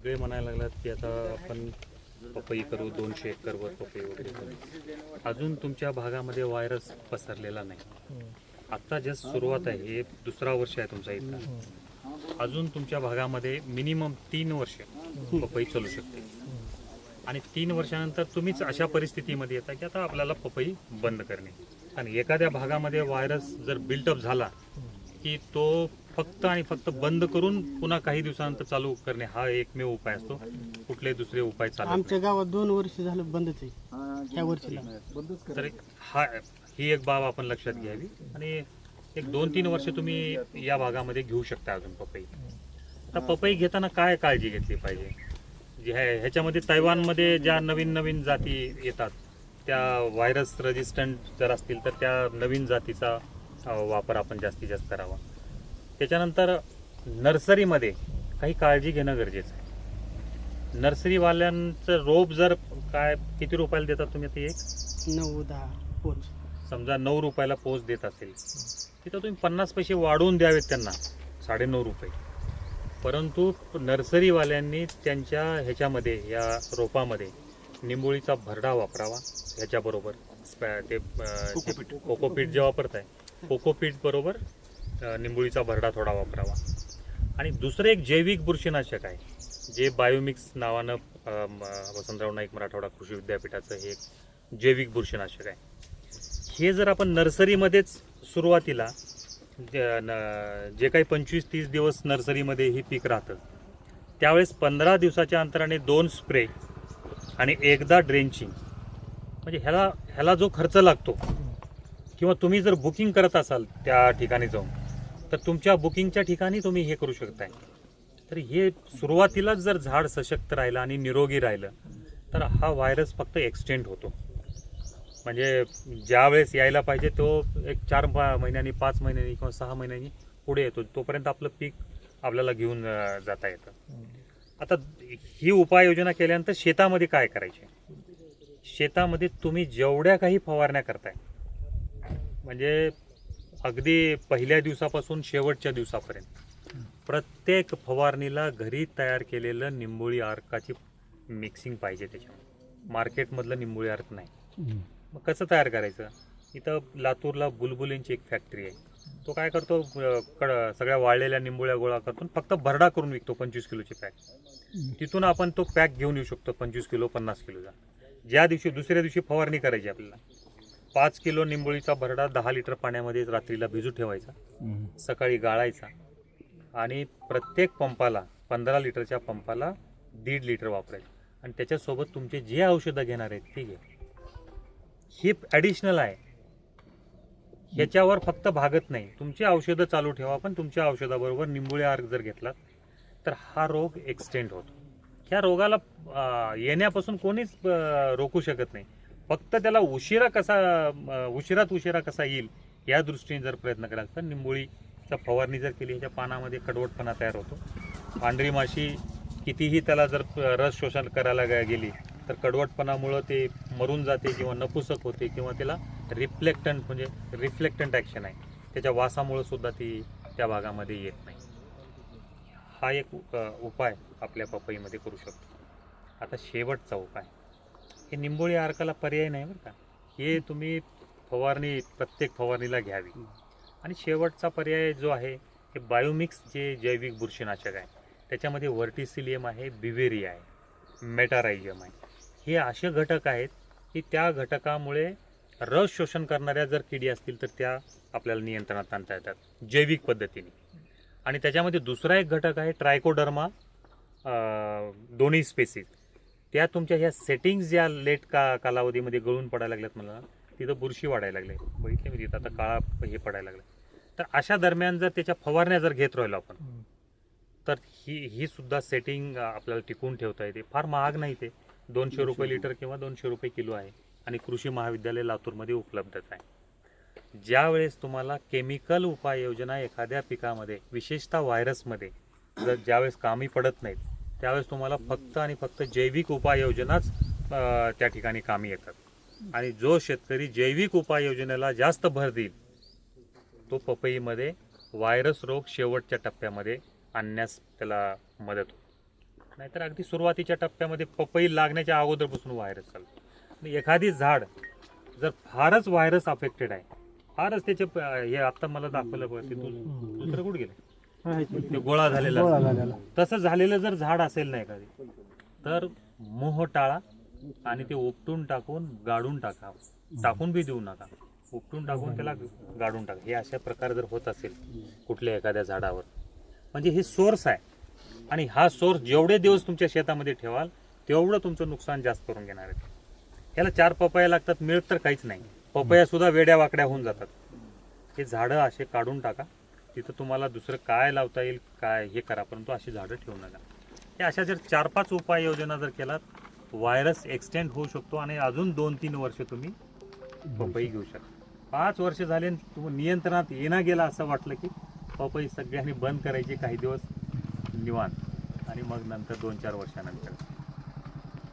सगळे म्हणायला लागलात की आता आपण पपई करू दोनशे एकरवर पपई वगैरे करू. अजून तुमच्या भागामध्ये व्हायरस पसरलेला नाही. आता जस्ट सुरुवात आहे. हे दुसरा वर्ष आहे तुमचा इथं. अजून तुमच्या भागामध्ये मिनिमम तीन वर्ष पपई चालू शकते. आणि तीन वर्षानंतर तुम्हीच अशा परिस्थितीमध्ये येता की आता आपल्याला पपई बंद करणे. आणि एखाद्या भागामध्ये व्हायरस जर बिल्टअप झाला की तो फक्त आणि फक्त बंद करून पुन्हा काही दिवसानंतर चालू करणे हा एकमेव उपाय असतो. कुठले दुसरे उपाय चालू आमच्या गावात दोन वर्ष झालं बंदच आहे. वर्षीला तर एक हा ही एक बाब आपण लक्षात घ्यावी. आणि एक दोन तीन वर्ष तुम्ही या भागामध्ये घेऊ शकता अजून पपई. आता पपई घेताना काय काळजी घेतली पाहिजे? जे ह्या- ह्याच्यामध्ये तैवानमध्ये ज्या नवीन नवीन जाती येतात त्या व्हायरस रेजिस्टंट जर असतील तर त्या नवीन जातीचा अ, वापर आपण जास्तीत जास्त करावा. त्याच्यानंतर नर्सरीमध्ये काही काळजी घेणं गरजेचं आहे. नर्सरीवाल्यांचं रोप जर काय किती रुपयाला देतात तुम्ही आता एक? नऊ दहा पोच. समजा नऊ रुपयाला पोच देत असेल तिथं तुम्ही पन्नास पैसे वाढवून द्यावेत त्यांना साडेनऊ रुपये. परंतु नर्सरीवाल्यांनी त्यांच्या ह्याच्यामध्ये या रोपामध्ये निंबोळीचा भरडा वापरावा ह्याच्याबरोबर ते अं, जे कोकोपीट जे वापरताय कोकोपीट बरोबर निंबोळीचा भरडा थोडा वापरावा. आणि दुसरं एक जैविक बुरशीनाशक आहे जे बायोमिक्स नावानं वसंतराव नाईक मराठवाडा कृषी विद्यापीठाचं हे एक जैविक बुरशीनाशक आहे. हे जर आपण नर्सरीमध्येच सुरुवातीला न- जे काही पंचवीस तीस दिवस नर्सरीमध्ये ही पीक राहतं त्यावेळेस पंधरा दिवसाच्या अंतराने दोन स्प्रे आणि एकदा ड्रेंचिंग म्हणजे ह्याला ह्याला जो खर्च लागतो किंवा तुम्ही जर बुकिंग करत असाल त्या ठिकाणी जाऊन तर तुमच्या बुकिंगच्या ठिकाणी तुम्ही हे करू शकताय. तर हे सुरुवातीलाच जर झाड सशक्त राहिलं आणि निरोगी राहिलं तर हा व्हायरस फक्त एक्सटेंड होतो. म्हणजे ज्या वेळेस यायला पाहिजे तो एक चार पा- महिन्यांनी पाच महिन्यांनी किंवा सहा महिन्यांनी पुढे येतो. तोपर्यंत आपलं पीक आपल्याला घेऊन जाता येतं. आता ही उपाययोजना केल्यानंतर शेतामध्ये काय करायचे? शेतामध्ये तुम्ही जेवढ्या काही फवारण्या करताय म्हणजे अगदी पहिल्या दिवसापासून शेवटच्या दिवसापर्यंत. प्रत्येक फवारणीला घरी तयार केलेलं निंबोळी अर्काची मिक्सिंग पाहिजे त्याच्यामध्ये. मार्केटमधलं निंबोळी अर्क नाही. मग कसं तयार करायचं? इथं लातूरला बुलबुलींची एक फॅक्टरी आहे. तो काय करतो? कड सगळ्या वाळलेल्या निंबोळ्या गोळा करतो फक्त भरडा करून विकतो पंचवीस किलोची पॅक तिथून आपण तो पॅक घेऊन येऊ शकतो पंचवीस किलो पन्नास किलोचा ज्या दिवशी दुसऱ्या दिवशी फवारणी करायची आपल्याला पाच किलो निंबोळीचा भरडा दहा लिटर पाण्यामध्ये रात्रीला भिजू ठेवायचा. सकाळी गाळायचा. आणि प्रत्येक पंपाला पंधरा लिटरच्या पंपाला दीड लिटर वापरायचं. आणि त्याच्यासोबत तुमचे जे औषधं घेणार आहेत ते घ्या ही ॲडिशनल आहे. ह्याच्यावर फक्त भागत नाही. तुमची औषधं चालू ठेवा पण तुमच्या औषधाबरोबर निंबोळी आर्क जर घेतलात तर हा रोग एक्सटेंड होतो. ह्या रोगाला येण्यापासून कोणीच रोखू शकत नाही. फक्त त्याला उशिरा कसा उशिरात उशिरा कसा येईल या दृष्टीने जर प्रयत्न केला तर निंबोळीचा फवारणी जर केली याच्या पानामध्ये कडवटपणा तयार होतो. पांढरी माशी कितीही त्याला जर रस शोषण करायला गेली तर कडवटपणामुळं ते मरून जाते किंवा नपुसक होते किंवा त्याला रिफ्लेक्टंट म्हणजे रिफ्लेक्टंट ॲक्शन आहे. त्याच्या वासामुळं सुद्धा ती त्या भागामध्ये येत नाही. हा एक उपाय आपल्या पपईमध्ये करू शकतो. आता शेवटचा उपाय. हे निंबोळी अर्काला पर्याय नाही बरं का. हे तुम्ही फवारणी प्रत्येक फवारणीला घ्यावी. आणि शेवटचा पर्याय जो आहे हे बायोमिक्स जे जैविक बुरशीनाशक आहे त्याच्यामध्ये व्हर्टिसिलियम आहे बिवेरिया आहे मेटारायझम आहे. हे असे घटक आहेत की त्या घटकामुळे रस शोषण करणाऱ्या जर किडी असतील तर त्या आपल्याला नियंत्रणात आणता येतात जैविक पद्धतीने. आणि त्याच्यामध्ये दुसरा एक घटक आहे ट्रायकोडर्मा दोन्ही स्पेसिस त्या तुमच्या ह्या सेटिंग्स ज्या लेट का कालावधीमध्ये गळून पडायला लागल्यात मला तिथं बुरशी वाढायला लागले. बघितले मी तिथं आता काळा हे पडायला लागला. तर अशा दरम्यान जर त्याच्या फवारण्या जर घेत राहिलो आपण तर ही ही सुद्धा सेटिंग आपल्याला टिकून ठेवता येते. फार महाग नाही ते. दोनशे रुपये लिटर किंवा दोनशे रुपये किलो आहे आणि कृषी महाविद्यालय लातूरमध्ये उपलब्धच आहे. ज्यावेळेस तुम्हाला केमिकल उपाययोजना एखाद्या पिकामध्ये विशेषतः व्हायरसमध्ये जर ज्यावेळेस कामी पडत नाहीत त्यावेळेस तुम्हाला फक्त आणि फक्त जैविक उपाययोजनाच त्या ठिकाणी कामी येतात. आणि जो शेतकरी जैविक उपाययोजनेला जास्त भर देईल तो पपईमध्ये व्हायरस रोग शेवटच्या टप्प्यामध्ये आणण्यास त्याला मदत होईल. नाहीतर अगदी सुरुवातीच्या टप्प्यामध्ये पपई लागण्याच्या अगोदरपासून व्हायरस चालतो एखादी झाड जर फारच व्हायरस अफेक्टेड आहे फारच त्याचे हे आत्ता मला दाखवलं पाहिजे दुसरं कुठं गेलं ते गोळा झालेला असेल. तसं झालेलं जर झाड असेल ना एखादी तर मोह टाळा आणि ते उपटून टाकून गाडून टाका. टाकून बी देऊ नका. उपटून टाकून त्याला गाडून टाका. हे अशा प्रकारे जर होत असेल कुठल्या एखाद्या झाडावर म्हणजे हे सोर्स आहे. आणि हा सोर्स जेवढे दिवस तुमच्या शेतामध्ये ठेवाल तेवढं तुमचं नुकसान जास्त करून घेणार आहे. ह्याला चार पपया लागतात मिळत तर काहीच नाही. पपया सुद्धा वेड्या वाकड्या होऊन जातात. हे झाडं असे काढून टाका. तिथं तुम्हाला दुसरं काय लावता येईल काय हे करा परंतु अशी झाडं ठेवू नका. हे अशा जर चार पाच उपाययोजना जर केलात व्हायरस एक्सटेंड होऊ शकतो आणि अजून दोन तीन वर्ष तुम्ही पपई घेऊ शकता. पाच वर्ष झाले आणि तुम्ही नियंत्रणात येणं गेला असं वाटलं की पपई सगळ्यांनी बंद करायची काही दिवस निवांत. आणि मग नंतर दोन चार वर्षानंतर.